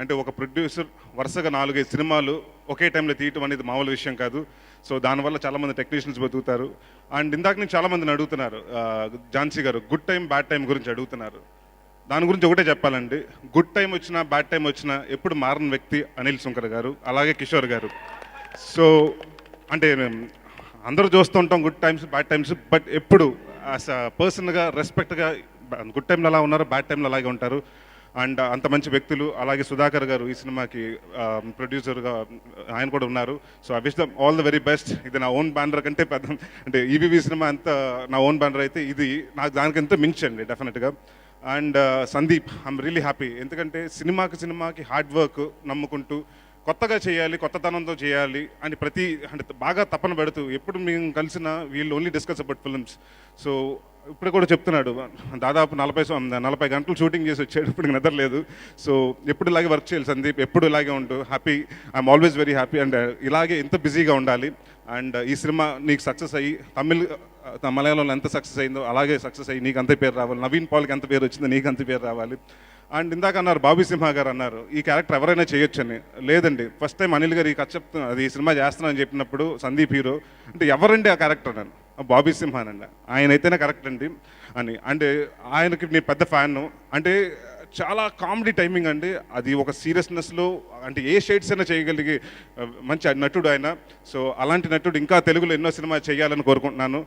అంటే ఒక ప్రొడ్యూసర్ వరుసగా నాలుగైదు సినిమాలు ఒకే టైంలో తీయటం అనేది మామూలు విషయం కాదు. సో దానివల్ల చాలామంది టెక్నీషియన్స్ బతుకుతారు. అండ్ ఇందాక నుంచి చాలామందిని అడుగుతున్నారు. ఝాన్సీ గారు గుడ్ టైం బ్యాడ్ టైం గురించి అడుగుతున్నారు. దాని గురించి ఒకటే చెప్పాలండి. గుడ్ టైం వచ్చినా బ్యాడ్ టైం వచ్చినా ఎప్పుడు మారని వ్యక్తి అనిల్ శంకర్ గారు అలాగే కిషోర్ గారు. సో అంటే అందరూ చూస్తూ ఉంటాం good times bad times but ఎప్పుడు యాజ్ అ పర్సన్గా రెస్పెక్ట్గా గుడ్ టైంలో అలా ఉన్నారు బ్యాడ్ టైంలో అలాగే ఉంటారు అండ్ అంత మంచి వ్యక్తులు అలాగే సుధాకర్ గారు ఈ సినిమాకి ప్రొడ్యూసర్గా ఆయన కూడా ఉన్నారు. So I wish them all the very best ఇది నా ఓన్ బ్యానర్ కంటే పెద్ద అంటే ఈబీవీ సినిమా అంత నా ఓన్ బ్యానర్ అయితే ఇది నాకు దానికంటే మించండి డెఫినెట్గా and Sandeep I'm really happy ఎందుకంటే సినిమాకి సినిమాకి హార్డ్ వర్క్ నమ్ముకుంటూ కొత్తగా చేయాలి కొత్తతనంతో చేయాలి అని ప్రతి అంటే బాగా తపన పెడుతూ ఎప్పుడు మేము కలిసిన వీళ్ళు only discuss about films so ఇప్పుడు కూడా చెప్తున్నాడు. దాదాపు నలభై నలభై గంటలు షూటింగ్ చేసి వచ్చాడు. ఇప్పుడు నిద్ర లేదు. సో ఎప్పుడు ఇలాగే వర్క్ చేయాలి సందీప్? ఎప్పుడు ఇలాగే ఉంటూ happy. I'm always very happy. And ఇలాగే ఇంత బిజీగా ఉండాలి. అండ్ ఈ సినిమా నీకు సక్సెస్ అయ్యి తమిళ్ మలయాళంలో ఎంత సక్సెస్ అయిందో అలాగే సక్సెస్ అయ్యి నీకు అంతే పేరు రావాలి. నవీన్ పాల్కి ఎంత పేరు వచ్చిందో నీకు అంత పేరు రావాలి. అండ్ ఇందాక అన్నారు బాబీ సింహ గారు అన్నారు ఈ క్యారెక్టర్ ఎవరైనా చేయొచ్చని. లేదండి. ఫస్ట్ టైం అనిల్ గారు ఈ కథ చెప్తున్నా అది ఈ సినిమా చేస్తున్నానని చెప్పినప్పుడు సందీప్ హీరో. అంటే ఎవరండి ఆ క్యారెక్టర్ అని? బాబీ సింహాన్ అండి ఆయన అయితేనే కరెక్ట్ అండి అని. అంటే ఆయనకి నేను పెద్ద ఫ్యాన్ అంటే చాలా కామెడీ టైమింగ్ అండి. అది ఒక సీరియస్నెస్లో అంటే ఏ షేడ్స్ అయినా చేయగలిగే మంచి నటుడు ఆయన. సో అలాంటి నటుడు ఇంకా తెలుగులో ఎన్నో సినిమా చేయాలని కోరుకుంటున్నాను.